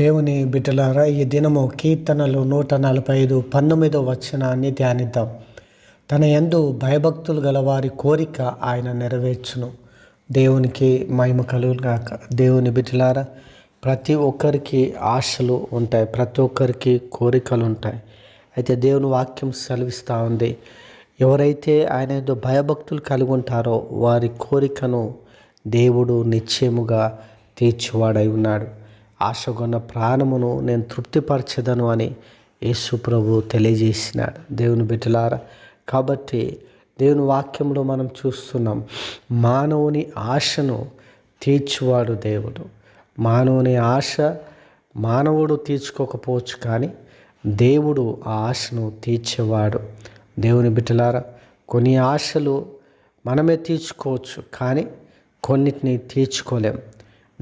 దేవుని బిడ్డలారా ఈ దినము కీర్తనలు నూట నలభై ఐదు పంతొమ్మిదో వచనాన్ని ధ్యానిద్దాం. తన యందు భయభక్తులు గల వారి కోరిక ఆయన నెరవేర్చును. దేవునికి మహిమ కలుగుగాక దేవుని బిడ్డలారా ప్రతి ఒక్కరికి ఆశలు ఉంటాయి ప్రతి ఒక్కరికి కోరికలు ఉంటాయి. అయితే దేవుని వాక్యం సెలవిస్తూ ఉంది ఎవరైతే ఆయన యందు భయభక్తులు కలిగి ఉంటారో వారి కోరికను దేవుడు నిశ్చయముగా తీర్చివాడై ఉన్నాడు. ఆశగొన్న ప్రాణమును నేను తృప్తిపరచదను అని యేసు ప్రభు తెలియజేసినాడు. దేవుని బిడ్డలారా కాబట్టి దేవుని వాక్యంలో మనం చూస్తున్నాం మానవుని ఆశను తీర్చువాడు దేవుడు. మానవుని ఆశ మానవుడు తీర్చుకోకపోవచ్చు కానీ దేవుడు ఆ ఆశను తీర్చేవాడు. దేవుని బిడ్డలారా కొన్ని ఆశలు మనమే తీర్చుకోవచ్చు కానీ కొన్నిటిని తీర్చుకోలేం.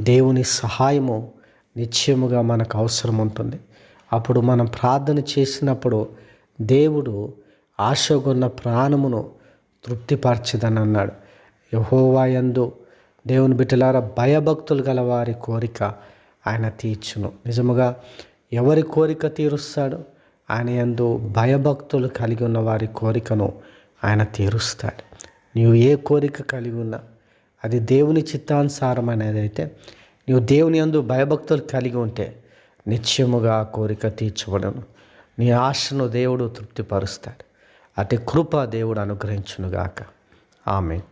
దేవుని సహాయము నిశ్చయముగా మనకు అవసరం ఉంటుంది అప్పుడు మనం ప్రార్థన చేసినప్పుడు దేవుడు ఆశగొన్న ప్రాణమును తృప్తిపరచదని అన్నాడు. యహోవాయందు దేవుని బిడ్డలారా భయభక్తులు గల వారి కోరిక ఆయన తీర్చును. నిజముగా ఎవరి కోరిక తీరుస్తాడు? ఆయన యందు భయభక్తులు కలిగి ఉన్న వారి కోరికను ఆయన తీరుస్తాడు. నీవు ఏ కోరిక కలిగి ఉన్నా అది దేవుని చిత్తానుసారమైనది అయితే నీవు దేవుని యందు భయభక్తులు కలిగి ఉంటే నిశ్చయముగా ఆ కోరిక తీర్చబడను. నీ ఆశను దేవుడు తృప్తిపరుస్తాడు. అటు కృప దేవుడు అనుగ్రహించునుగాక. ఆమెన్.